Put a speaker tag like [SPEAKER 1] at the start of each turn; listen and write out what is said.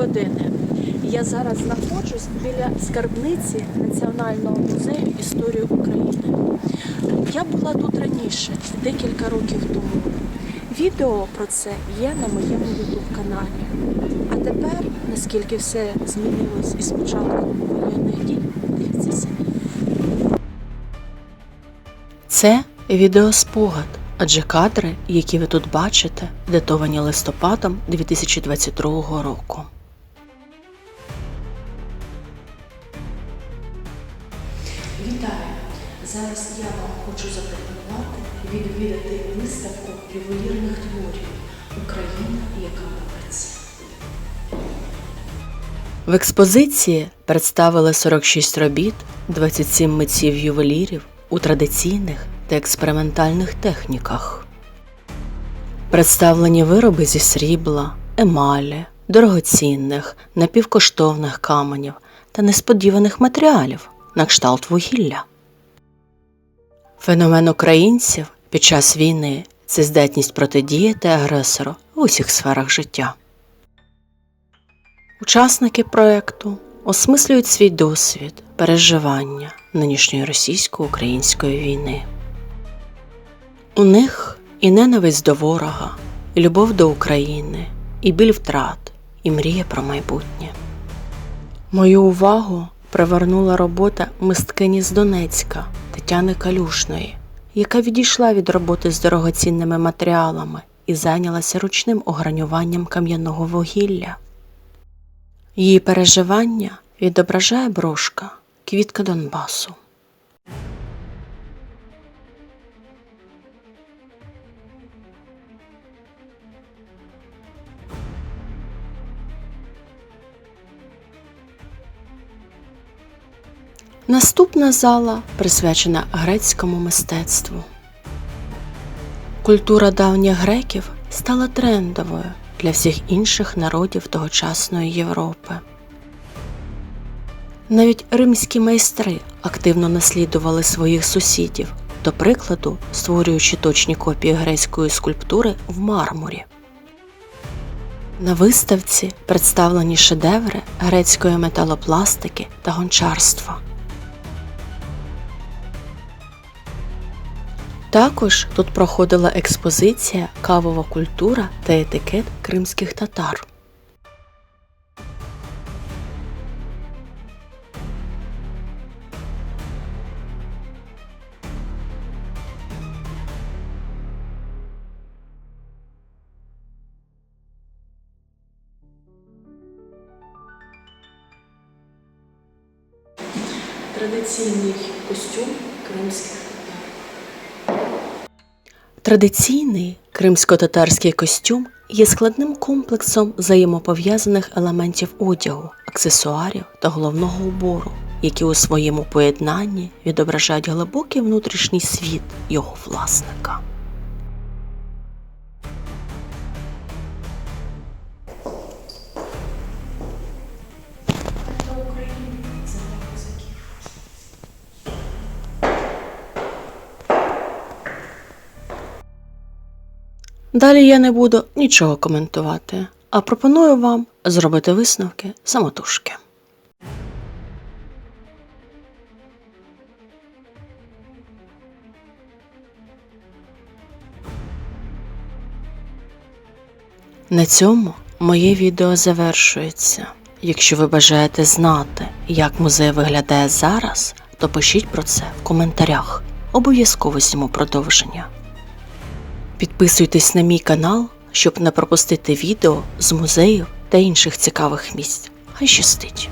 [SPEAKER 1] години. Я зараз знаходжусь біля скарбниці Національного музею історії України. Я була тут раніше, декілька років тому. Відео про це є на моєму youtube каналі. А тепер, наскільки все змінилось із початком воєнних дій, дивіться. Це відеоспогад, адже кадри, які ви тут бачите, датовані листопадом 2022 року. Вітаю! Зараз я вам хочу запропонувати відвідати виставку ювелірних творів Україна, яка бореться. В експозиції представили 46 робіт, 27 митців ювелірів у традиційних та експериментальних техніках. Представлені вироби зі срібла, емалі, дорогоцінних, напівкоштовних каменів та несподіваних матеріалів на кшталт вугілля. Феномен українців під час війни це здатність протидіяти агресору в усіх сферах життя. Учасники проекту осмислюють свій досвід переживання нинішньої російсько-української війни. У них і ненависть до ворога, і любов до України, і біль втрат, і мрія про майбутнє. Мою увагу привернула робота мисткині з Донецька Тетяни Калюшної, яка відійшла від роботи з дорогоцінними матеріалами і зайнялася ручним огранюванням кам'яного вугілля. Її переживання відображає брошка Квітка Донбасу. Наступна зала присвячена грецькому мистецтву. Культура давніх греків стала трендовою для всіх інших народів тогочасної Європи. Навіть римські майстри активно наслідували своїх сусідів, до прикладу, створюючи точні копії грецької скульптури в мармурі. На виставці представлені шедеври грецької металопластики та гончарства. Також тут проходила експозиція Кавова культура та етикет кримських татар. Традиційний костюм кримських. Традиційний кримсько-татарський костюм є складним комплексом взаємопов'язаних елементів одягу, аксесуарів та головного убору, які у своєму поєднанні відображають глибокий внутрішній світ його власника. Далі я не буду нічого коментувати, а пропоную вам зробити висновки самотужки. На цьому моє відео завершується. Якщо ви бажаєте знати, як музей виглядає зараз, то пишіть про це в коментарях. Обов'язково зніму продовження. Підписуйтесь на мій канал, щоб не пропустити відео з музеїв та інших цікавих місць. Хай щастить!